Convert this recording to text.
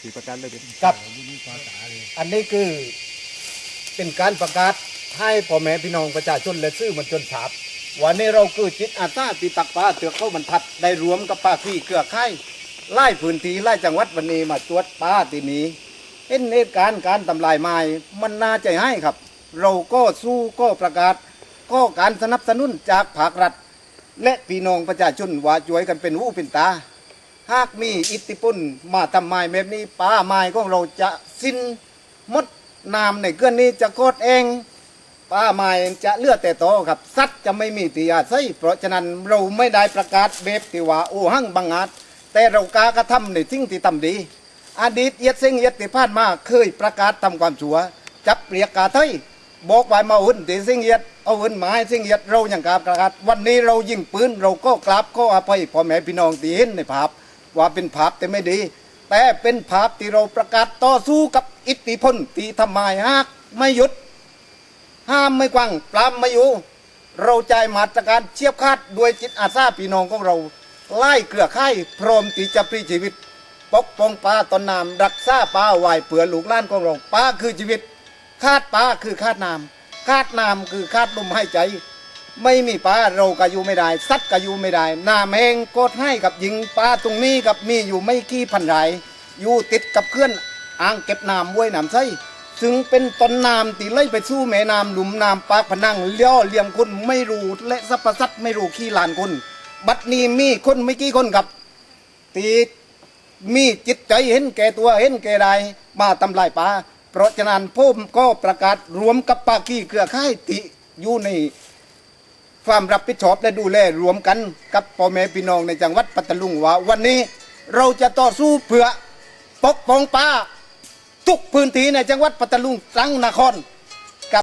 สีประกันเลยเป็นกับ อันนี้คือเป็นการประกาศให้พ่อแม่พี่น้องประชาชนและซื่อมวลชนทราบวันนี้เราคือจิตอาสาตีตักปลาเตือกเข้าบรรทัดได้รวมกับภาคีเครือข่ายไล่พื้นที่ไล่จังหวัดวันนี้มาตรวจปลาทีนี้เห็นเหตุการณ์การทำลายไม้มันน่าใจให้ครับ เราก็สู้ก็ประกาศ ก็การสนับสนุนจากภาครัฐ และพี่น้องประชาชนว่าช่วยกันเป็นหูเป็นตา หากมีอิทธิพลมาทำไมแบบนี้ป่าไม้ของเราจะสิ้นหมดน้ำในเกื้อนนี้จะโคตรเองป่าไม้จะเลือดแต่โตครับสัตว์จะไม่มีตีอาศัยเพราะฉะนั้นเราไม่ได้ประกาศเบบที่ว่าโอ้หังบังอาจแต่เรากากระทำในสิ่งที่ทำดี อดีตเอียดเส้งเอียดที่ผ่านมาเคยประกาศทำความชั่วจับเปรียกกาเทยบอกไว้มาหุ่นตีเส้งเอียดเอาหุ่นมาให้เส้งเอียดเราอย่างกาประกาศวันนี้เรายิงปืนเราก็กราบก็อภัยพ่อแม่พี่น้องที่เห็นในภาพ ว่าเป็นภาพแต่ไม่ดี แต่เป็นภาพที่เราประกาศต่อสู้กับอิทธิพลที่ทำไมหากไม่หยุด ห้ามไม่กว้างปรามไม่อยู่ เราใจมาตรการเชียบคาดด้วยจิตอาสาพี่น้องของเรา ไล่เกลือข่ายพร้อมที่จะพลีชีวิต ปกป้องปลาตอนน้ำรักษาปลาไว้เผื่อลูกล้านของเราปลาคือชีวิต คาดปลาคือคาดน้ำคาดน้ำคือคาดลมหายใจ ไม่มีปลาเราก็อยู่ไม่ได้สัตว์ก็อยู่ไม่ได้น้ำเองกดให้กับหญิงปลาตรงนี้กับมีอยู่ไม่กี่พันไรยอยู่ติดกับเคลื่อนอ่างเก็บน้ำไว้น้ำใสซึ่งเป็นต้นน้ำที่ไหลไปสู่แม่น้ำหลุมน้ำปากพนังเลี้ยวเลี้ยงคนไม่รู้และสรรพสัตไม่รู้ขี้ลานคน บัดนี้มีคนไม่กี่คนครับตีมีจิตใจเห็นแก่ตัวเห็นแก่ใดมาทำลายปลาเพราะฉะนั้นผมก็ประกาศรวมกับปากี้เครือข่ายที่อยู่ใน ความรับผิดชอบและดูแลรวมกันกับพ่อแม่พี่น้องในจังหวัดปัตตาลุงว่า วันนี้เราจะต่อสู้เพื่อปกป้องป่าทุกพื้นที่ในจังหวัดปัตตาลุงตรังนคร